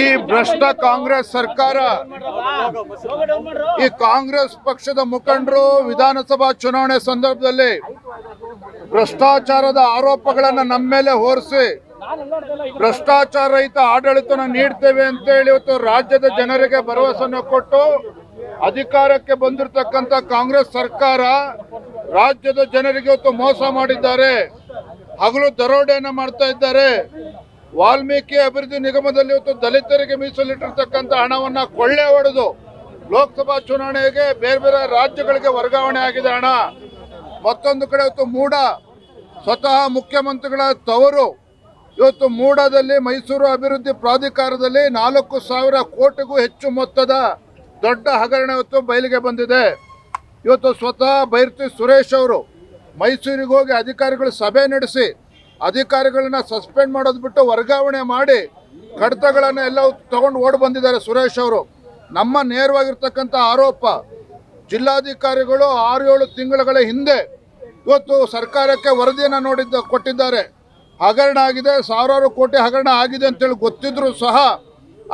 ಈ ಭ್ರಷ್ಟ ಕಾಂಗ್ರೆಸ್ ಸರ್ಕಾರ, ಈ ಕಾಂಗ್ರೆಸ್ ಪಕ್ಷದ ಮುಖಂಡರು ವಿಧಾನಸಭಾ ಚುನಾವಣೆ ಸಂದರ್ಭದಲ್ಲಿ ಭ್ರಷ್ಟಾಚಾರದ ಆರೋಪಗಳನ್ನ ನಮ್ಮ ಮೇಲೆ ಹೊರಿಸಿ ಭ್ರಷ್ಟಾಚಾರ ರಹಿತ ಆಡಳಿತನ ನೀಡ್ತೇವೆ ಅಂತ ಹೇಳಿ ಇವತ್ತು ರಾಜ್ಯದ ಜನರಿಗೆ ಭರವಸೆಯನ್ನು ಕೊಟ್ಟು ಅಧಿಕಾರಕ್ಕೆ ಬಂದಿರತಕ್ಕಂತ ಕಾಂಗ್ರೆಸ್ ಸರ್ಕಾರ ರಾಜ್ಯದ ಜನರಿಗೆ ಇವತ್ತು ಮೋಸ ಮಾಡಿದ್ದಾರೆ, ಹಗಲು ದರೋಡೆಯನ್ನ ಮಾಡ್ತಾ ಇದ್ದಾರೆ. ವಾಲ್ಮೀಕಿ ಅಭಿವೃದ್ಧಿ ನಿಗಮದಲ್ಲಿ ಇವತ್ತು ದಲಿತರಿಗೆ ಮೀಸಲಿಟ್ಟಿರ್ತಕ್ಕಂಥ ಹಣವನ್ನು ಕೊಳ್ಳೆ ಹೊಡೆದು ಲೋಕಸಭಾ ಚುನಾವಣೆಗೆ ಬೇರೆ ಬೇರೆ ರಾಜ್ಯಗಳಿಗೆ ವರ್ಗಾವಣೆ ಆಗಿದೆ ಹಣ ಮತ್ತೊಂದು ಕಡೆ ಇವತ್ತು ಮೂಡ. ಸ್ವತಃ ಮುಖ್ಯಮಂತ್ರಿಗಳ ತವರು ಇವತ್ತು ಮೂಡದಲ್ಲಿ ಮೈಸೂರು ಅಭಿವೃದ್ಧಿ ಪ್ರಾಧಿಕಾರದಲ್ಲಿ ನಾಲ್ಕು ಸಾವಿರ ಕೋಟಿಗೂ ಹೆಚ್ಚು ಮೊತ್ತದ ದೊಡ್ಡ ಹಗರಣ ಇವತ್ತು ಬಯಲಿಗೆ ಬಂದಿದೆ. ಇವತ್ತು ಸ್ವತಃ ಬೈರ್ತಿ ಸುರೇಶ್ ಅವರು ಮೈಸೂರಿಗೆ ಹೋಗಿ ಅಧಿಕಾರಿಗಳು ಸಭೆ ನಡೆಸಿ ಅಧಿಕಾರಿಗಳನ್ನ ಸಸ್ಪೆಂಡ್ ಮಾಡೋದು ಬಿಟ್ಟು ವರ್ಗಾವಣೆ ಮಾಡಿ ಕಡತಗಳನ್ನ ಎಲ್ಲ ತಗೊಂಡು ಓಡ್ ಬಂದಿದ್ದಾರೆ ಸುರೇಶ್ ಅವರು. ನಮ್ಮ ನೇರವಾಗಿರ್ತಕ್ಕಂಥ ಆರೋಪ, ಜಿಲ್ಲಾಧಿಕಾರಿಗಳು ಆರು ಏಳು ತಿಂಗಳುಗಳ ಹಿಂದೆ ಇವತ್ತು ಸರ್ಕಾರಕ್ಕೆ ವರದಿಯನ್ನು ನೋಡಿದ್ದ, ಕೊಟ್ಟಿದ್ದಾರೆ. ಹಗರಣ ಆಗಿದೆ, ಸಾವಿರಾರು ಕೋಟಿ ಹಗರಣ ಆಗಿದೆ ಅಂತೇಳಿ ಗೊತ್ತಿದ್ರು ಸಹ,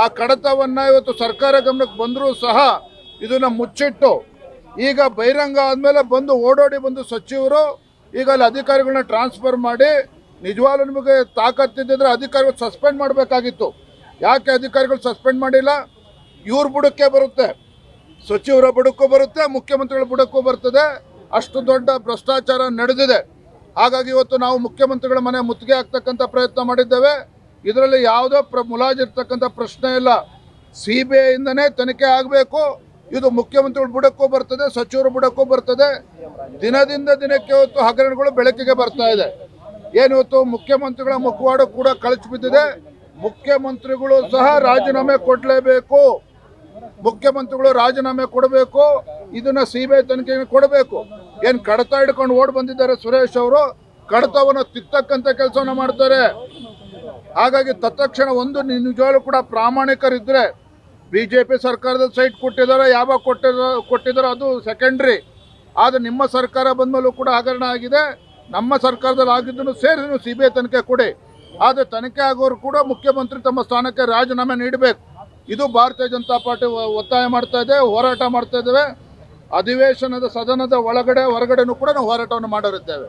ಆ ಕಡತವನ್ನ ಇವತ್ತು ಸರ್ಕಾರ ಗಮನಕ್ಕೆ ಬಂದರೂ ಸಹ ಇದನ್ನ ಮುಚ್ಚಿಟ್ಟು, ಈಗ ಬಹಿರಂಗ ಆದಮೇಲೆ ಬಂದು ಓಡೋಡಿ ಬಂದು ಸಚಿವರು, ಈಗ ಅಲ್ಲಿ ಅಧಿಕಾರಿಗಳನ್ನ ಟ್ರಾನ್ಸ್ಫರ್ ಮಾಡಿ ನಿಜವಾಗ್ಲೂ ನಿಮಗೆ ತಾಕತ್ತಿದ್ದರೆ ಅಧಿಕಾರಿಗಳು ಸಸ್ಪೆಂಡ್ ಮಾಡಬೇಕಾಗಿತ್ತು. ಯಾಕೆ ಅಧಿಕಾರಿಗಳು ಸಸ್ಪೆಂಡ್ ಮಾಡಿಲ್ಲ? ಇವ್ರ ಬುಡಕ್ಕೆ ಬರುತ್ತೆ. ಸಚಿವರ ಬುಡಕ್ಕೂ ಬರುತ್ತೆ, ಮುಖ್ಯಮಂತ್ರಿಗಳ ಬುಡಕ್ಕೂ ಬರ್ತದೆ. ಅಷ್ಟು ದೊಡ್ಡ ಭ್ರಷ್ಟಾಚಾರ ನಡೆದಿದೆ. ಹಾಗಾಗಿ ಇವತ್ತು ನಾವು ಮುಖ್ಯಮಂತ್ರಿಗಳ ಮನೆ ಮುತ್ತಿಗೆ ಹಾಕ್ತಕ್ಕಂಥ ಪ್ರಯತ್ನ ಮಾಡಿದ್ದೇವೆ. ಇದರಲ್ಲಿ ಯಾವುದೋ ಪ್ರ, ಮುಲಾಜಿರ್ತಕ್ಕಂಥ ಪ್ರಶ್ನೆ ಇಲ್ಲ. ಸಿ ಬಿ ಐಯಿಂದನೇ ತನಿಖೆ ಆಗಬೇಕು. ಇದು ಮುಖ್ಯಮಂತ್ರಿಗಳ ಬುಡಕ್ಕೂ ಬರ್ತದೆ, ಸಚಿವರ ಬುಡಕ್ಕೂ ಬರ್ತದೆ. ದಿನದಿಂದ ದಿನಕ್ಕೆ ಇವತ್ತು ಹಗರಣಗಳು ಬೆಳಕಿಗೆ ಬರ್ತಾ ಇದೆ. ಏನು ಇವತ್ತು ಮುಖ್ಯಮಂತ್ರಿಗಳ ಮುಖವಾಡ ಕೂಡ ಕಳಚಿ ಬಿದ್ದಿದೆ. ಮುಖ್ಯಮಂತ್ರಿಗಳು ಸಹ ರಾಜೀನಾಮೆ ಕೊಡಲೇಬೇಕು. ಮುಖ್ಯಮಂತ್ರಿಗಳು ರಾಜೀನಾಮೆ ಕೊಡಬೇಕು. ಇದನ್ನ ಸಿಬಿಐ ತನಿಖೆಗೆ ಕೊಡಬೇಕು. ಏನ್ ಕಡತ ಹಿಡ್ಕೊಂಡು ಓಡ್ ಬಂದಿದ್ದಾರೆ ಸುರೇಶ್ ಅವರು? ಕಡತವನ್ನು ತಿತ್ತಕ್ಕಂತ ಕೆಲಸವನ್ನ ಮಾಡ್ತಾರೆ. ಹಾಗಾಗಿ ತತ್ಕ್ಷಣ ಒಂದು ನಿಜವಾಗ್ಲೂ ಕೂಡ ಪ್ರಾಮಾಣಿಕರಿದ್ರೆ ಬಿಜೆಪಿ ಸರ್ಕಾರದ ಸೈಟ್ ಕೊಟ್ಟಿದ್ದಾರೆ ಯಾವಾಗ ಕೊಟ್ಟಿರೋ ಕೊಟ್ಟಿದ್ದಾರೋ ಅದು ಸೆಕೆಂಡ್ರಿ ಆದರೆ ನಿಮ್ಮ ಸರ್ಕಾರ ಬಂದಮೇಲೂ ಕೂಡ ಹಗರಣ ಆಗಿದೆ. ನಮ್ಮ ಸರ್ಕಾರದಲ್ಲಿ ಆಗಿದ್ದನ್ನು ಸೇರಿ ನೀವು ಸಿ ಬಿ ಐ ತನಿಖೆ ಕೊಡಿ. ಆದರೆ ತನಿಖೆ ಆಗೋರು ಕೂಡ ಮುಖ್ಯಮಂತ್ರಿ ತಮ್ಮ ಸ್ಥಾನಕ್ಕೆ ರಾಜೀನಾಮೆ ನೀಡಬೇಕು. ಇದು ಭಾರತೀಯ ಜನತಾ ಪಾರ್ಟಿ ಒತ್ತಾಯ ಮಾಡ್ತಾ ಇದೆ, ಹೋರಾಟ ಮಾಡ್ತಾ ಇದ್ದೇವೆ. ಅಧಿವೇಶನದ ಸದನದ ಒಳಗಡೆ, ಹೊರಗಡೆನೂ ಕೂಡ ನಾವು ಹೋರಾಟವನ್ನು ಮಾಡಿರುತ್ತೇವೆ.